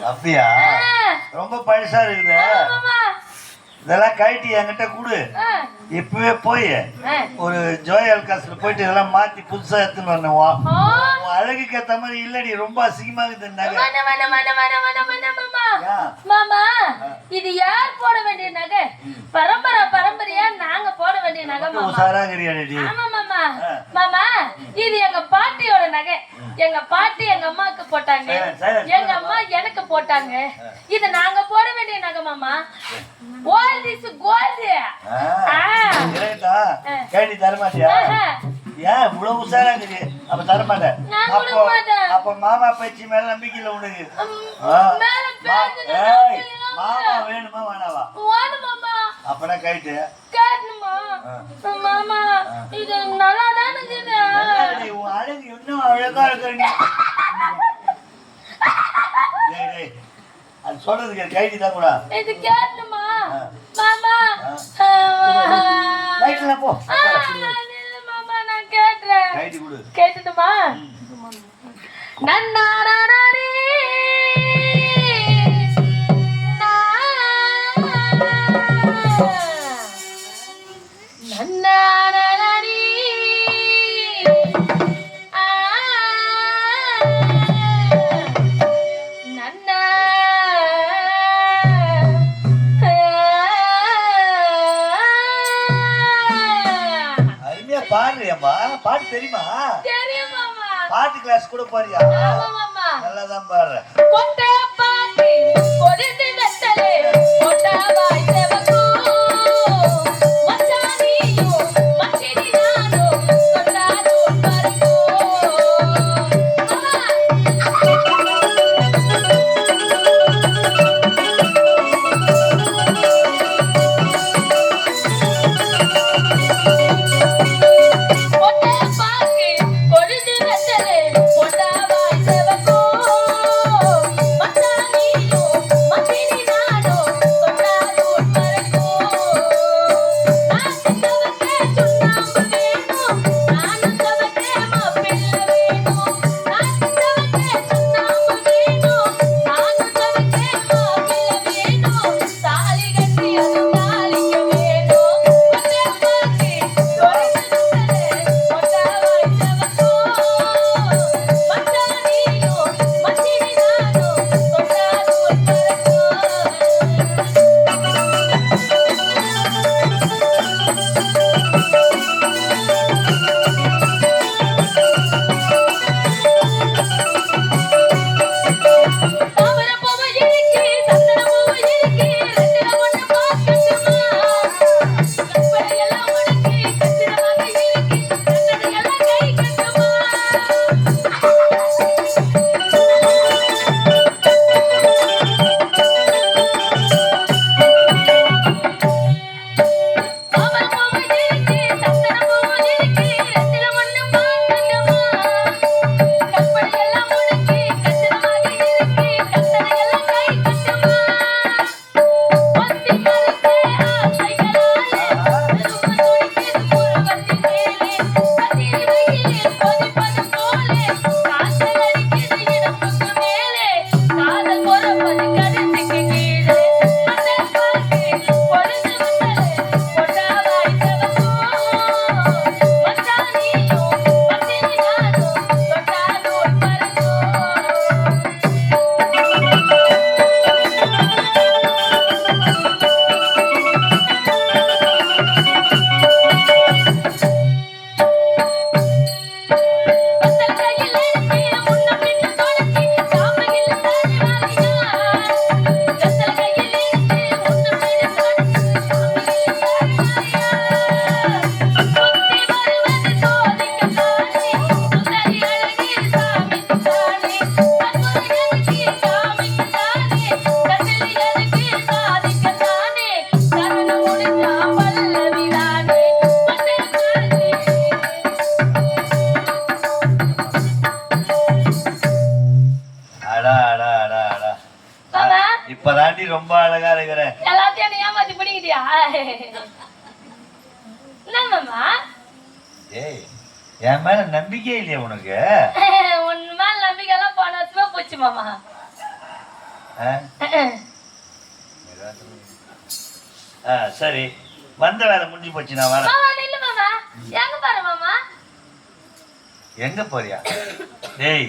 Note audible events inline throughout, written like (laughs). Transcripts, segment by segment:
அப்படியா? ரொம்ப பழசா இருக்குது. இதெல்லாம் கழட்டி என்கிட்ட கொடு. இப்பவே போய் ஒரு ஜோயல் காசுல போயிட்டு இதெல்லாம் மாத்தி புதுசா எடுத்துன்னு வரணும். அழகுக்கு ஏத்த மாதிரி இல்லடி ரொம்ப அசிங்கமா மாமா. இது யார் போட வேண்டிய நகை? பரம்பரை பரம்பரையா நாங்க போட வேண்டிய நகை மாமா. மாமா. மாமா இது எங்க பாட்டியோட நகை. எங்க பாட்டி எங்க அம்மாக்கு போட்டாங்க. எங்க அம்மா எனக்கு போட்டாங்க. இது நாங்க போட வேண்டிய நகை மாமா. கோல்டு இஸ் கோல்டு கரெக்டா கேட்டி தர மாட்டியா ஏன் இவ்வளவு உஷாரா இருக்குது? அப்ப தர மாட்டேன் அப்போ அப்ப மாமா பயிற்சி மேல நம்பிக்கை இல்ல உனக்கு. மாமா வேணுமா வேணாவா? அப்பனா கேட்டு. மாமா இது நல்லா தான் இருக்குது அழகு இன்னும் அழகா இருக்கிற (laughs) அது சொல்றதுக்கு கைடி தான் கூட. இது கேட்கணுமா மாமா. ரைட்ல போ. மாமா நான் கேட்றேன். கைடி கொடு. கேட்டுட்டுமா? நன்னாராரி பாரியா? நல்லாதான் பாடுற மேல நம்பிக்கையே இல்லையா உனக்கு? (laughs) உன் மேல நம்பிக்கை எல்லாம் போன போச்சு மாமா. சரி. வந்த வேலை முடிஞ்சு போச்சு நான் வரேன். எங்க பாரு மாமா? எங்க போறியா? டேய்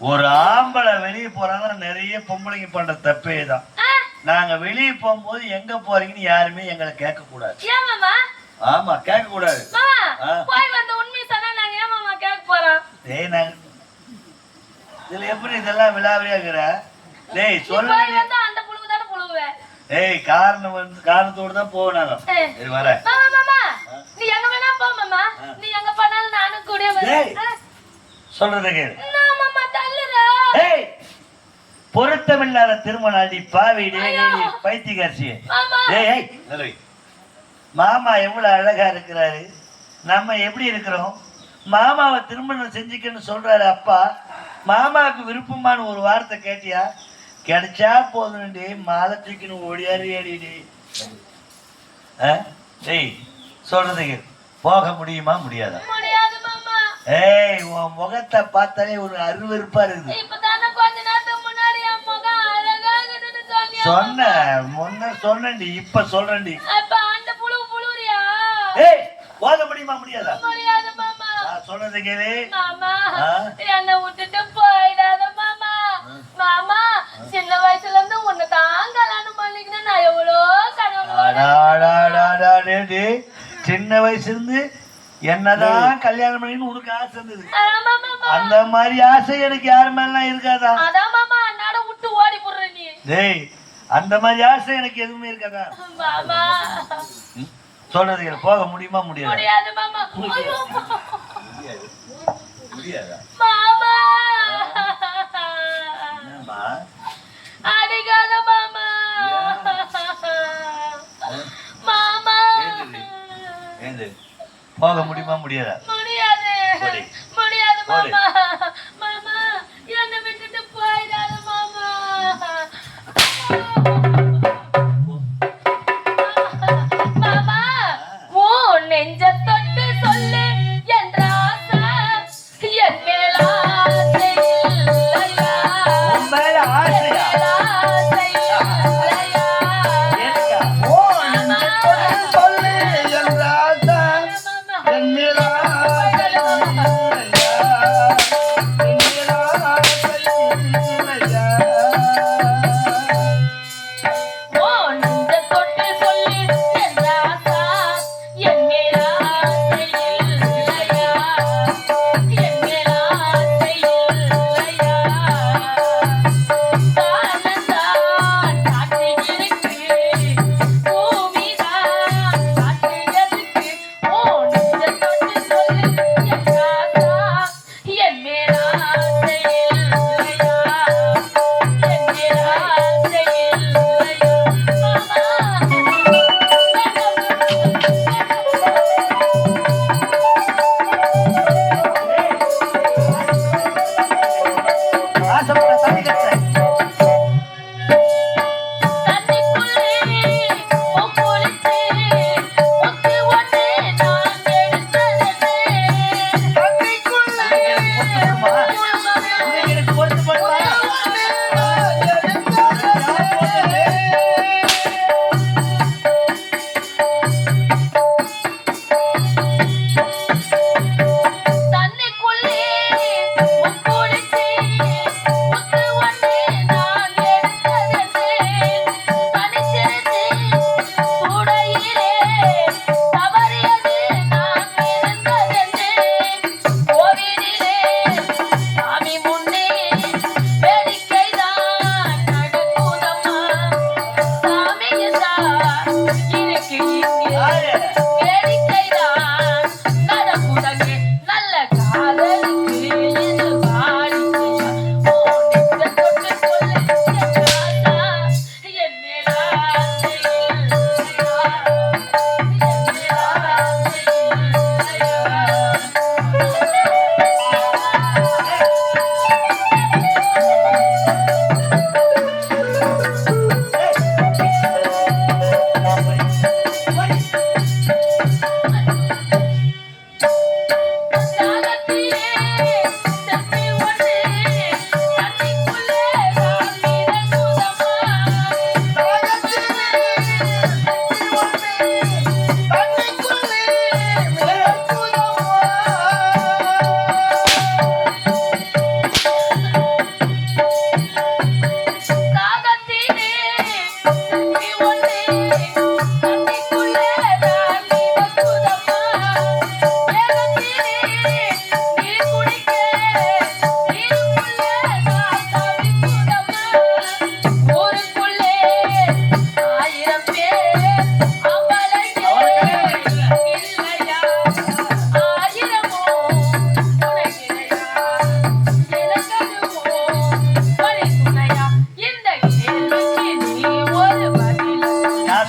ஒரு ஆம்பளை வெளியே போறாங்கன்னா நிறைய பொம்பளைங்க பண்ற தப்பே தான். நாங்க வெளியே போகும்போது எங்க போறீங்கன்னு யாருமே எங்களை கேட்க கூடாது ஆமா கேட்க கூடாது போய் வந்த உண்மை டேய் நாங்க இதுல எப்படி இதெல்லாம் விழாவியா இருக்கிற? டேய் சொல்ல அந்த புழுவு தானே டேய் காரணம் வந்து காரணத்தோடு தான் ஏய். சரி வரேன் மாமா மாமா. நீ எங்க வேணா போ மாமா. ஆ. நீ எங்க போனாலும் நானும் கூட டேய். வரேன் சொல்றத கேளு. மாமா தள்ளுறா ஏய் பொருத்தமில்லாத திருமணம் அடி பாவி மாமா. ஏய் ஏய். மாமா எவ்வளவு அழகா இருக்கிறாரு. நம்ம எப்படி இருக்கிறோம்? மாமாவை திருமணம் செஞ்சுக்கன்னு சொல்றாரு அப்பா. மாமாவுக்கு விருப்பமான ஒரு வார்த்தை கேட்டியா? கிடைச்சா போதும்டி மாலை தூக்கின்னு ஓடியாரு ஏடிடி. டேய் சொல்றது கேளு. போக முடியுமா முடியாதா? ஏய் உன் முகத்தை பார்த்தாலே ஒரு அருவருப்பா இருக்குது. சொன்ன முன்ன சொன்னேன்டி இப்ப சொல்றேன்டி அப்ப அந்த புழு புழுறியா ஏய் போக முடியுமா முடியாதா முடியாது மாமா நான் சொல்றது கேளு மாமா? என்னை விட்டுட்டு போயிடாத மாமா. மாமா சின்ன வயசுல இருந்து உன்னை தான் கல்யாணம் பண்ணிக்கணும் நான் எவ்வளோ கனவு. சின்ன வயசுல இருந்து என்னதான் கல்யாணம் பண்ணின்னு உனக்கு ஆசை இருந்தது. அந்த மாதிரி ஆசை எனக்கு யாரு மேலாம் இருக்காதா? அதான் மாமா அண்ணாட விட்டு ஓடி போடுற நீ. டேய் அந்த மாதிரி ஆசை எனக்கு எதுவுமே இருக்காதா? சொல்றது. போக முடியுமா முடியாதா? முடியாது மாமா! என்னம்மா? அடிக்காத மாமா! மாமா. ஏந்து போக முடியுமா? முடியாதா? முடியாது. முடியாது மாமா.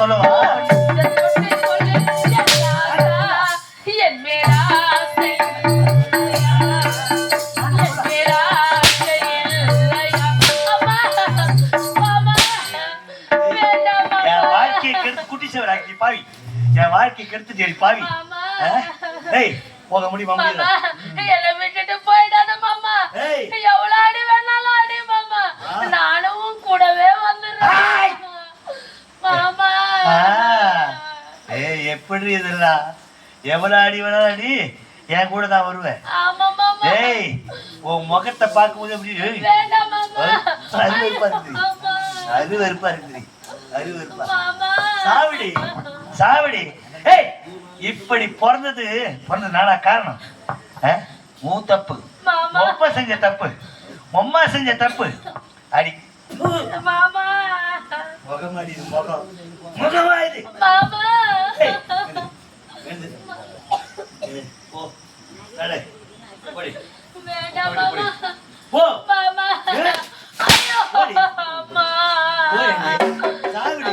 சொல்லவா பாவி. என் வாழ்க்கை கெடுத்து பாவி. போக முடியுமா முடியல? எவ்வளோ அடி வேணாலும் அடி. என் கூட தான் வருவேன். ஏய் உன் முகத்தை பார்க்கும்போது எப்படி அது வெறுப்பா இருக்குது அது வெறுப்பா இருக்குது அது வெறுப்பா சாவடி. சாவடி. ஏய் இப்படி பிறந்தது பிறந்தது நானா காரணம்? மூ தப்பு. மொப்ப செஞ்ச தப்பு. மொம்மா செஞ்ச தப்பு. அடி. முகம் அடி முகம். முகமா இது? தலை படி. வேண்டாம் மாமா. மாமா ஐயோ மாமா. சாகுடி.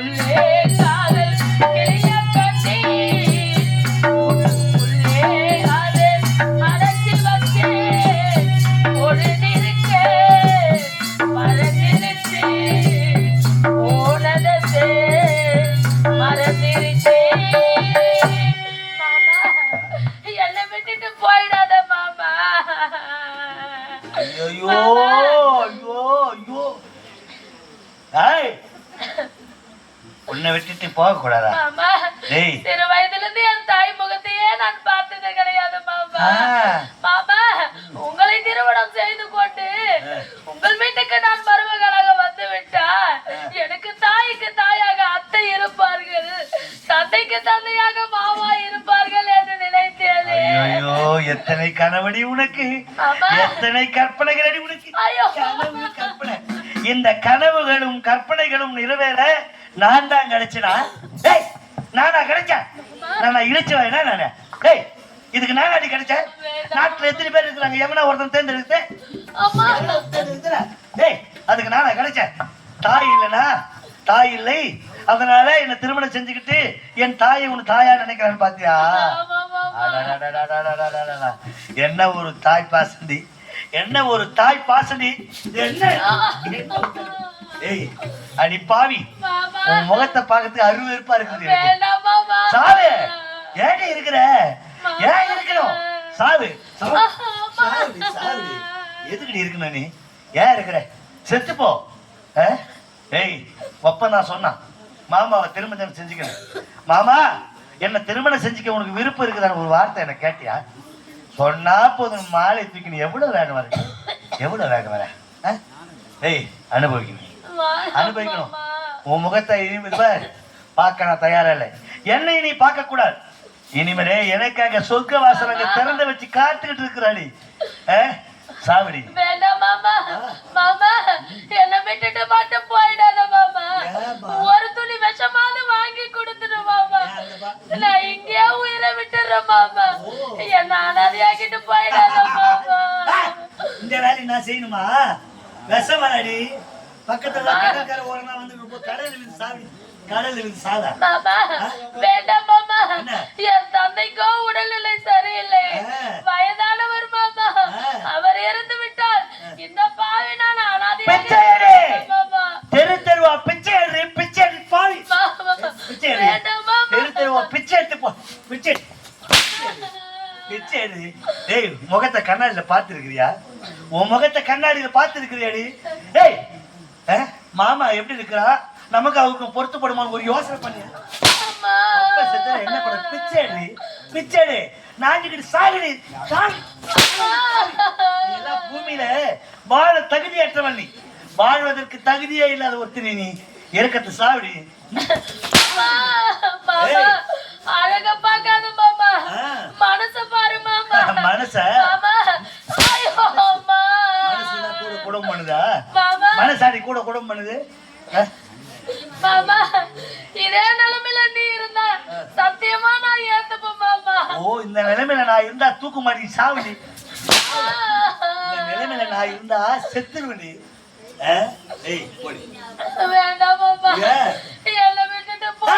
mulher. ஆ. மாமா உங்களை திருமணம் செய்து கொண்டு உங்கள் வீட்டுக்கு நான் மருமகளாக வந்து விட்டால் எனக்கு தாய்க்கு தாயாக அத்தை இருப்பார்கள். தந்தைக்கு தந்தையாக மாமா இருப்பார்கள் என்று நினைத்தேன். ஐயோ எத்தனை கனவடி உனக்கு. எத்தனை கற்பனைகளடி உனக்கு? ஐயோ. கற்பனை. இந்த கனவுகளும் கற்பனைகளும் நிறைவேற நான் தான் கிடைச்சனா? நானா கிடைச்சேன்? நானா இழிச்சவன் நானு? இதுக்கு நான் அடி கிடைச்சேன் நாட்டுல எத்தனை பேர் இருக்கிறாங்க? எவனா ஒருத்தன் தேர்ந்தெடுத்து? டேய் அதுக்கு நானா கிடைச்சேன் தாய் இல்லைனா? தாய் இல்லை. அதனால என்ன திருமணம் செஞ்சுக்கிட்டு என் தாயை உன் தாயா நினைக்கிறான்னு பாத்தியா? என்ன ஒரு தாய் பாசந்தி என்ன ஒரு தாய் பாசந்தி என்ன ஏய் அடி பாவி உன் முகத்தை பார்க்கறதுக்கு அருவருப்பா இருக்குது சாரு ஏடி இருக்கிற? ஏன் இருக்கணும்? சாவு. சாவு. சாவுடி. எதுக்குடி இருக்கணும் நீ? ஏன் இருக்கிற? செத்து போ. ஆ? ஏய் ஒப்ப நான் சொன்னான் மாமாவை திருமணம் செஞ்சுக்கணும். மாமா என்ன திருமணம் செஞ்சுக்க உனக்கு விருப்பம் இருக்குதான்னு ஒரு வார்த்தை என்ன கேட்டியா? சொன்னா போதும் மாலை தூக்கி நீ எவ்வளவு வேகம் வர? எவ்வளவு வேகம் வர? ஏய் அனுபவிக்கணும் அனுபவிக்கணும். உன் முகத்தை இனிமே பார், பார்க்க நான் தயாரா இல்லை. என்னை நீ பார்க்க கூடாது இனிமேலே எனக்காக சொர்க்க வாசல் அங்க திறந்து வச்சு காத்துக்கிட்டு இருக்கிறாளி. சாவடி. வேண்டாம் மாமா. மாமா என்ன விட்டுட்டு மட்டும் போயிடாத மாமா? ஒரு துளி விஷமாவது வாங்கி கொடுத்துடு மாமா. நான் இங்கேயே உயிரை விட்டுறேன் மாமா. என்ன அனாதையாக்கிட்டு போயிடாத மாமா. இந்த வேலையை நான் செய்யணுமா? விஷம் வரடி பக்கத்துல கடற்கரை ஓரமா வந்து கடல் சாவி கடல் சாதா. மாமா வேண்டாம்? என் தந்தைக்கோ உடல்நிலை சரியில்லை. வயதானவர் மாமா. அவர் இறந்து விட்டார். இந்த பாவி நான் பிச்சை எடு. அனாதையாக மாமா. தெரு தெருவா பிச்சை எடுறி பிச்சை எடுத்து பாவி. பிச்சை தெரு தெருவா பிச்சை எடுத்து போ. பிச்சை. பிச்சை எடு. டேய் முகத்தை கண்ணாடியில பார்த்துருக்கிறியா? உன் முகத்தை கண்ணாடியில பார்த்துருக்கிறியாடி டேய் மாமா எப்படி இருக்கிறா? நமக்கு அவருக்கு பொருத்தப்படுமான்னு ஒரு யோசனை பண்ணி. என்ன பண்ண பிச்சை எடு பிச்சை எடு. நாஞ்சுக்கிட்டு சாகுடி சாகு. நீ எல்லாம் பூமியில வாழ தகுதியற்றவன் நீ. வாழ்வதற்கு தகுதியே இல்லாத ஒருத்தனி நீ இறக்கத்து சாவடி. அழக மாமா. மனச பாரு மாமா. (laughs) மனச? மாமா. ஐயோ அம்மா மனசுதான் கூட குடம் பண்ணுதா? மாமா. மனசாடி கூட குடம் பண்ணுது? மாமா இதே நிலைமையில நீ இருந்தா சத்தியமா நான் ஏத்துப்பேன் மாமா. ஓ இந்த நிலைமையில நான் இருந்தா தூக்கு மாட்டி சாவடி. இந்த நிலைமையில நான் இருந்தா செத்துருவடி? ஏய் போடி. வேண்டாம் மாமா? என்னை விட்டுட்டு ஏய்,